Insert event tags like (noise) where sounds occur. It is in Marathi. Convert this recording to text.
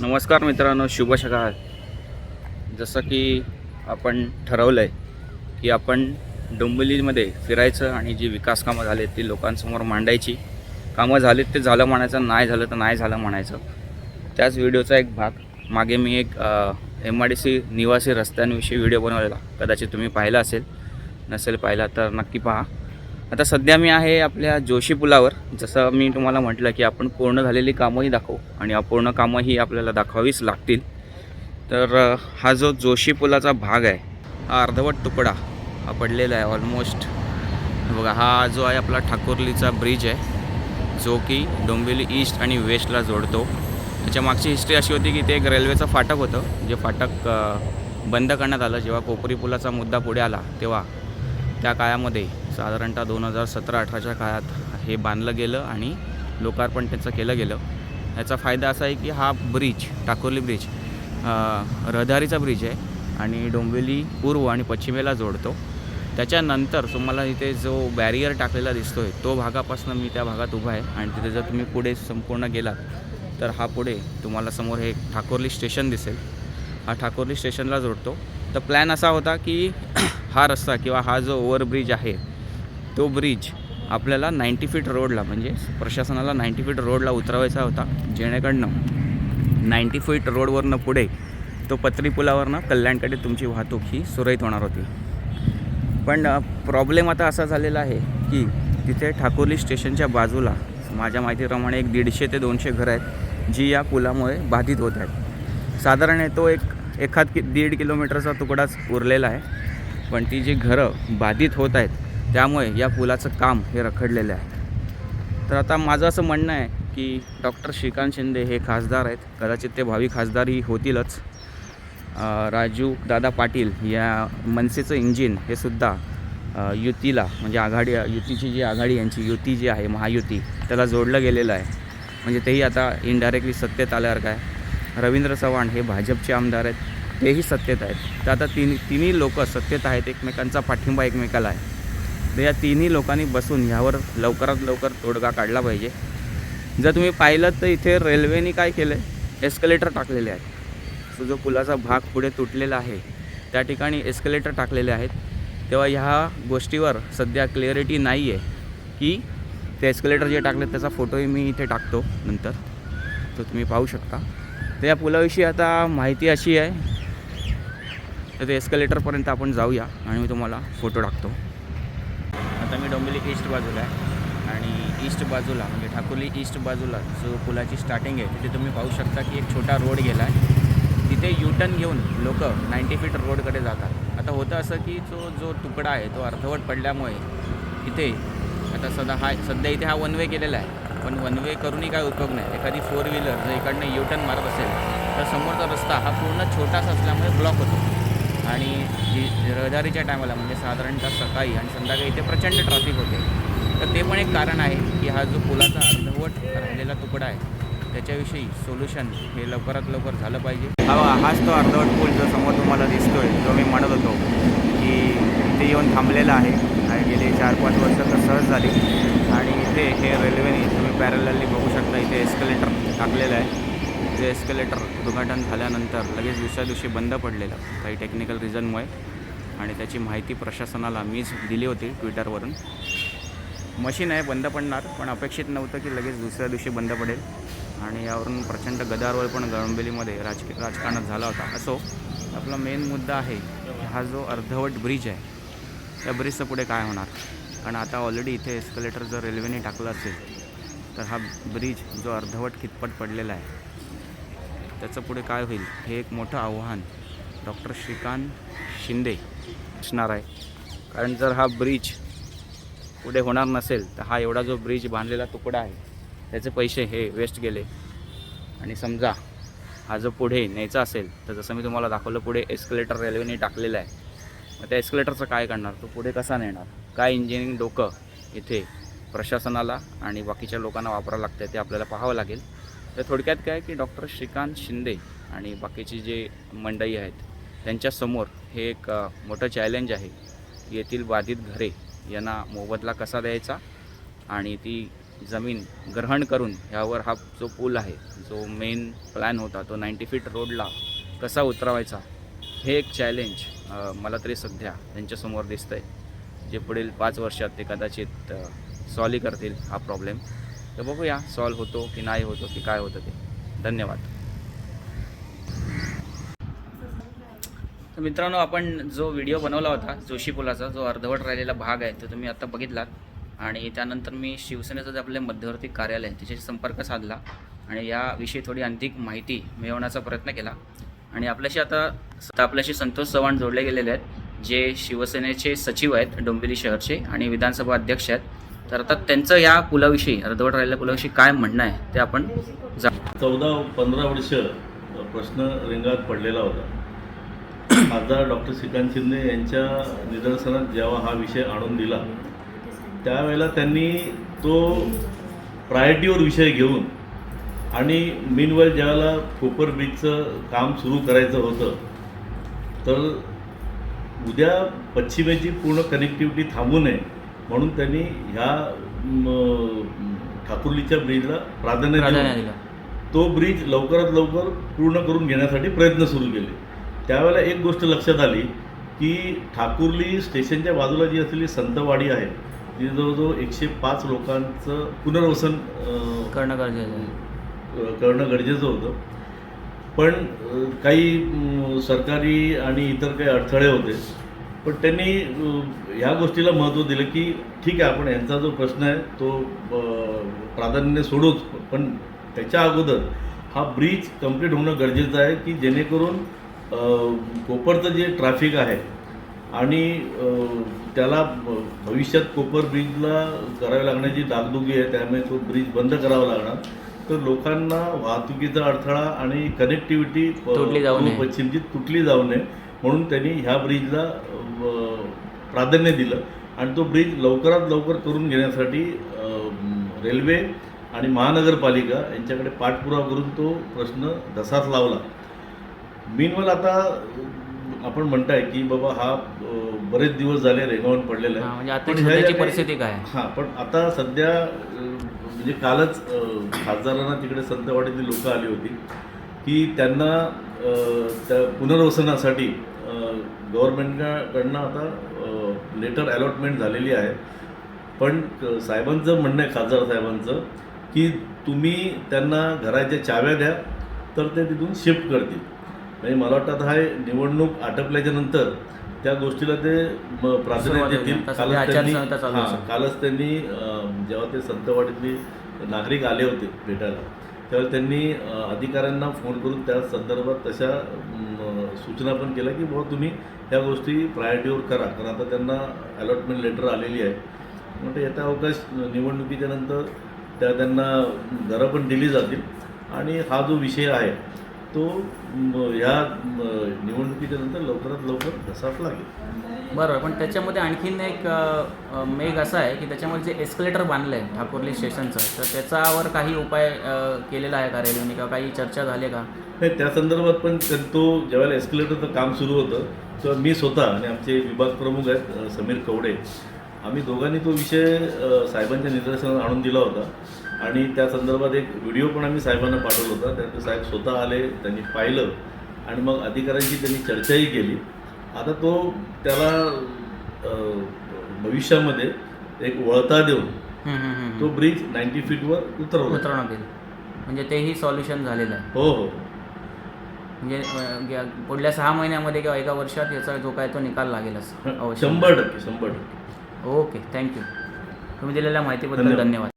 नमस्कार मित्रांनो शुभ सकाळ. जसं की आपण ठरवलं आहे की आपण डोंबिवलीमध्ये फिरायचं आणि जी विकास कामं झालीत ती लोकांसमोर मांडायची. कामं झालीत ते झालं म्हणायचं नाही झालं तर नाही झालं म्हणायचं. त्याच व्हिडिओचा एक भाग. मागे मी एक एम आय डी सी निवासी रस्त्यांविषयी व्हिडिओ बनवलेला. कदाचित तुम्ही पाहिला असेल. नसेल पाहिला तर नक्की पहा. आता सध्या मी आहे आपल्या जोशी पुलावर. जसं मी तुम्हाला म्हटलं की आपण पूर्ण झालेली कामंही दाखवू आणि अपूर्ण कामंही आपल्याला दाखवावीच लागतील. तर हा जो जोशी पुलाचा भाग आहे हा अर्धवट तुकडा हा पडलेला आहे ऑलमोस्ट बघा हा जो आहे आपला ठाकुर्लीचा ब्रिज आहे जो की डोंबिवली ईस्ट आणि वेस्टला जोडतो. त्याच्या मागची हिस्ट्री अशी होती की ते एक रेल्वेचं फाटक होतं जे फाटक बंद करण्यात आलं. जेव्हा कोपरी पुलाचा मुद्दा पुढे आला तेव्हा त्या काळामध्ये साधारणतः दोन हजार सतरा अठराच्या काळात हे बांधलं गेलं आणि लोकार्पण त्याचं केलं गेलं. याचा फायदा असा आहे की हा ब्रिज टाकोली ब्रिज रहदारीचा ब्रिज आहे आणि डोंबिवली पूर्व आणि पश्चिमेला जोडतो. त्याच्यानंतर तुम्हाला इथे जो बॅरियर टाकलेला दिसतो आहे तो भागापासून मी त्या भागात उभा आहे आणि तिथे जर तुम्ही पुढे संपूर्ण गेलात तर हा पुढे तुम्हाला समोर हे ठाकोर्ली स्टेशन दिसेल. हा ठाकोर्ली स्टेशनला जोडतो. तर प्लॅन असा होता की (clears throat) हा रस्ता किंवा हा जो ओव्हरब्रिज आहे तो ब्रिज आपल्याला नाईंटी फीट रोडला म्हणजे प्रशासनाला नाईंटी फीट रोडला उतरवायचा होता. जेणेकडनं नाईंटी फीट रोडवरनं पुढे तो पत्री पुलावरनं कल्याणकडे तुमची वाहतूक ही सुरळीत होणार होती. पण प्रॉब्लेम आता असा झालेला आहे की तिथे ठाकोली स्टेशनच्या बाजूला माझ्या माहितीप्रमाणे एक दीडशे ते दोनशे घरं आहेत जी या पुलामुळे बाधित होत आहेत. साधारण तो एक एखाद कि दीड किलोमीटरचा तुकडाच उरलेला आहे. पण ती जी घरं बाधित होत आहेत त्यामुळे या पुलाचं काम हे रखडलेलं आहे. तर आता माझं असं म्हणणं आहे की डॉक्टर श्रीकांत शिंदे हे खासदार आहेत. कदाचित ते भावी खासदारही होतीलच. राजू दादा पाटील या मनसेचं इंजिन हे सुद्धा युतीला म्हणजे आघाडी युतीची जी आघाडी यांची युती जी आहे महायुती त्याला जोडलं गेलेलं आहे. म्हणजे तेही आता इनडायरेक्टली सत्तेत आल्यावर काय? रवींद्र चव्हाण हे भाजपचे आमदार आहेत तेही सत्तेत आहेत. तर आता तिन्ही तिन्ही लोक सत्तेत आहेत एकमेकांचा पाठिंबा एकमेकाला आहे. तर या तिन्ही लोकांनी बसून ह्यावर लवकरात लवकर तोडगा काढला पाहिजे. जर तुम्ही पाहिलं तर इथे रेल्वेने काय केलं आहे एस्कलेटर टाकलेले आहेत. सो जो पुलाचा भाग पुढे तुटलेला आहे त्या ठिकाणी एस्कलेटर टाकलेले आहेत. तेव्हा ह्या गोष्टीवर सध्या क्लिअरिटी नाही आहे की ते एस्कलेटर जे टाकले त्याचा फोटोही मी इथे टाकतो नंतर. तो तुम्ही पाहू शकता. तर या पुलाविषयी आता माहिती अशी आहे. तर ते एस्कलेटरपर्यंत आपण जाऊया आणि मी तुम्हाला फोटो टाकतो. डोंबिवली ईस्ट बाजूला आहे. आणि ईस्ट बाजूला म्हणजे ठाकुर्ली ईस्ट बाजूला जो पुलाची स्टार्टिंग आहे तिथे तुम्ही पाहू शकता की एक छोटा रोड गेला आहे. तिथे यूटर्न घेऊन लोक नाईंटी फीट रोडकडे जातात. आता होतं असं की जो जो तुकडा आहे तो अर्धवट पडल्यामुळे इथे आता सध्या हा सध्या इथे हा वन वे केलेला आहे. पण वन वे करूनही काय उपयोग नाही. एखादी फोर व्हीलर जर इकडनं यूटर्न मारत असेल तर समोरचा रस्ता हा पूर्ण छोटासा असल्यामुळे ब्लॉक होतो. आणि जी रहदारीच्या टायमाला म्हणजे साधारणतः सकाळी आणि संध्याकाळी इथे प्रचंड ट्रॅफिक होते. तर ते पण एक कारण आहे की हा जो पुलाचा अर्धवट राहिलेला तुकडा आहे त्याच्याविषयी सोल्युशन हे लवकरात लवकर झालं पाहिजे. हा हाच तो अर्धवट पूल जो समोर तुम्हाला दिसतोय जो मी म्हणत होतो की इथे येऊन थांबलेला आहे. आणि गेली चार पाच वर्ष तर सहज झाली. आणि इथे हे रेल्वेने तुम्ही पॅरलली बघू शकता इथे एस्कलेटर टाकलेलं आहे. जे एस्केलेटर उद्घाटन झाल्यानंतर लगेच दुसऱ्या दिवशी बंद पडलेलं काही टेक्निकल रिझनमुळे आणि त्याची माहिती प्रशासनाला मीच दिली होती ट्विटरवरून. मशीन आहे बंद पडणार पण अपेक्षित नव्हतं की लगेच दुसऱ्या दिवशी बंद पडेल. आणि यावरून प्रचंड गदारोळ पण गळंबेलीमध्ये राजकीय राजकारणात झाला होता. असो आपला मेन मुद्दा आहे हा जो अर्धवट ब्रिज आहे त्या ब्रिजचं पुढे काय होणार? कारण आता ऑलरेडी इथे एस्कलेटर जर रेल्वेने टाकलं असेल तर हा ब्रिज जो अर्धवट कितपट पडलेला आहे त्याचं पुढे काय होईल? हे एक मोठं आव्हान डॉक्टर श्रीकांत शिंदे असणार आहे. कारण जर हा ब्रिज पुढे होणार नसेल तर हा एवढा जो ब्रिज बांधलेला तुकडा आहे त्याचे पैसे हे वेस्ट गेले. आणि समजा हा जो पुढे न्यायचा असेल तर जसं मी तुम्हाला दाखवलं पुढे एस्कलेटर रेल्वेने टाकलेलं आहे. मग त्या एस्कलेटरचं काय करणार? तो पुढे कसा नेणार? काय इंजिनिअरिंग डोकं इथे प्रशासनाला आणि बाकीच्या लोकांना वापरावं लागतं ते आपल्याला पाहावं लागेल. तर थोडक्यात काय की डॉक्टर श्रीकांत शिंदे आणि बाकीची जे मंडई आहेत त्यांच्यासमोर हे एक मोठं चॅलेंज आहे येथील बाधित घरे यांना मोबदला कसा द्यायचा आणि ती जमीन ग्रहण करून ह्यावर हा जो पूल आहे जो मेन प्लॅन होता तो नाईंटी फीट रोडला कसा उतरवायचा हे एक चॅलेंज मला तरी सध्या त्यांच्यासमोर दिसतं आहे जे पुढील पाच वर्षात ते कदाचित सॉल्व करतील हा प्रॉब्लेम तर बघूया सॉल्व होतो की नाही होतो की काय होतं ते. धन्यवाद. तर मित्रांनो आपण जो व्हिडिओ बनवला होता जोशी पुलाचा जो अर्धवट राहिलेला भाग आहे तो तुम्ही आता बघितलात. आणि त्यानंतर मी शिवसेनेचं जे आपले मध्यवर्ती कार्यालय आहे, त्याच्याशी संपर्क साधला. आणि याविषयी थोडी अधिक माहिती मिळवण्याचा प्रयत्न केला. आणि आपल्याशी आता आता आपल्याशी संतोष चव्हाण जोडले गेलेले आहेत जे शिवसेनेचे सचिव आहेत डोंबिवली शहरचे आणि विधानसभा अध्यक्ष आहेत. तर आता त्यांचं या पुलाविषयी अर्धवट राहिलेल्या पुलाविषयी काय म्हणणं आहे ते आपण जा चौदा पंधरा वर्ष प्रश्न रिंगात पडलेला होता. (coughs) खासदार डॉक्टर श्रीकांत शिंदे यांच्या निदर्शनात जेव्हा हा विषय आणून दिला त्यावेळेला त्यांनी तो प्रायोरिटीवर विषय घेऊन आणि मीनवेल ज्यावेळेला कोपर ब्रिजचं काम सुरू करायचं होतं तर उद्या पश्चिमेची पूर्ण कनेक्टिव्हिटी थांबू नये म्हणून त्यांनी ह्या ठाकुर्लीच्या ब्रिजला प्राधान्य दिलं. तो ब्रिज लवकरात लवकर पूर्ण करून घेण्यासाठी प्रयत्न सुरू केले. त्यावेळेला एक गोष्ट लक्षात आली की ठाकुर्ली स्टेशनच्या बाजूला जी असलेली संतवाडी आहे ती जवळजवळ एकशे पाच लोकांचं पुनर्वसन करणं गरजेचं करणं गरजेचं होतं. पण काही सरकारी आणि इतर काही अडथळे होते. पण त्यांनी ह्या गोष्टीला महत्त्व दिलं की ठीक आहे आपण यांचा जो प्रश्न आहे तो प्राधान्याने सोडूच पण त्याच्या अगोदर हा ब्रिज कंप्लीट होणं गरजेचं आहे की जेणेकरून कोपरचं जे ट्रॅफिक आहे आणि त्याला भविष्यात कोपर ब्रिजला करावी लागण्याची डागडुगी आहे त्यामुळे तो ब्रिज बंद करावा लागणार तर लोकांना वाहतुकीचा अडथळा आणि कनेक्टिव्हिटी नये. पश्चिमची तुटली जाऊ नये म्हणून त्यांनी ह्या ब्रिजला प्राधान्य दिलं. आणि तो ब्रिज लवकरात लवकर करून घेण्यासाठी रेल्वे आणि महानगरपालिका यांच्याकडे पाठपुरावा करून तो प्रश्न धसाच लावला. मीनवल आता आपण म्हणताय की बाबा हा बरेच दिवस झाले रेगावून पडलेला हा, आहे म्हणजे परिस्थिती काय? हां पण आता सध्या म्हणजे कालच खासदारांना तिकडे संतवाडीतली लोक आली होती. की त्यांना त्या पुनर्वसनासाठी गव्हर्नमेंटकडनं आता लेटर अलॉटमेंट झालेली आहे पण साहेबांचं म्हणणं आहे खासदार साहेबांचं की तुम्ही त्यांना घराच्या चाव्या द्या तर ते तिथून शिफ्ट करतील म्हणजे मला वाटतं आता हा निवडणूक आटपल्याच्या नंतर त्या गोष्टीला ते म, प्राधान्य. देतील हां, असेल. कालच त्यांनी जेव्हा ते संतवाडीतले नागरिक आले होते भेटायला तेव्हा त्यांनी अधिकाऱ्यांना फोन करून त्या संदर्भात तशा सूचना पण केल्या की बाबा तुम्ही ह्या गोष्टी प्रायोरिटीवर करा. कारण आता त्यांना अलॉटमेंट लेटर आलेली आहे. म्हणजे येत्या अवकाश निवडणुकीच्या नंतर त्या त्यांना घरं पण दिली जातील. आणि हा जो विषय आहे तो ह्या निवडणुकीच्या नंतर लवकरात लवकर घसाच लागेल. बरोबर पण त्याच्यामध्ये आणखीन एक मेघ असा आहे की त्याच्यामध्ये जे एस्केलेटर बांधलं आहे ठाकुर्ली स्टेशनचं तर त्याच्यावर काही उपाय केलेला आहे का रेल्वेने किंवा काही चर्चा झाली का? नाही त्या संदर्भात पण तो ज्यावेळेला एस्केलेटरचं काम सुरू होतं तेव्हा मी स्वतः आणि आमचे विभाग प्रमुख आहेत समीर कवडे आम्ही दोघांनी तो विषय साहेबांच्या निदर्शनात आणून दिला होता. आणि त्या संदर्भात एक व्हिडिओ पण आम्ही साहेबांना पाठवला होता. त्यानंतर साहेब स्वतः आले त्यांनी पाहिलं आणि मग अधिकाऱ्यांची त्यांनी चर्चाही केली. आता तो त्याला भविष्यामध्ये एक वळता देऊन. तो ब्रिज नाईन्टी फीटवर उतरवला. उतरवण्यात येईल. म्हणजे तेही सॉल्युशन झालेलं आहे. हो हो. म्हणजे पुढल्या सहा महिन्यामध्ये किंवा एका वर्षात याचा जो काय तो निकाल लागेलच शंभर टक्के शंभर टक्के. Okay thank you. तुम्ही दिलेल्या माहितीबद्दल. धन्यवाद.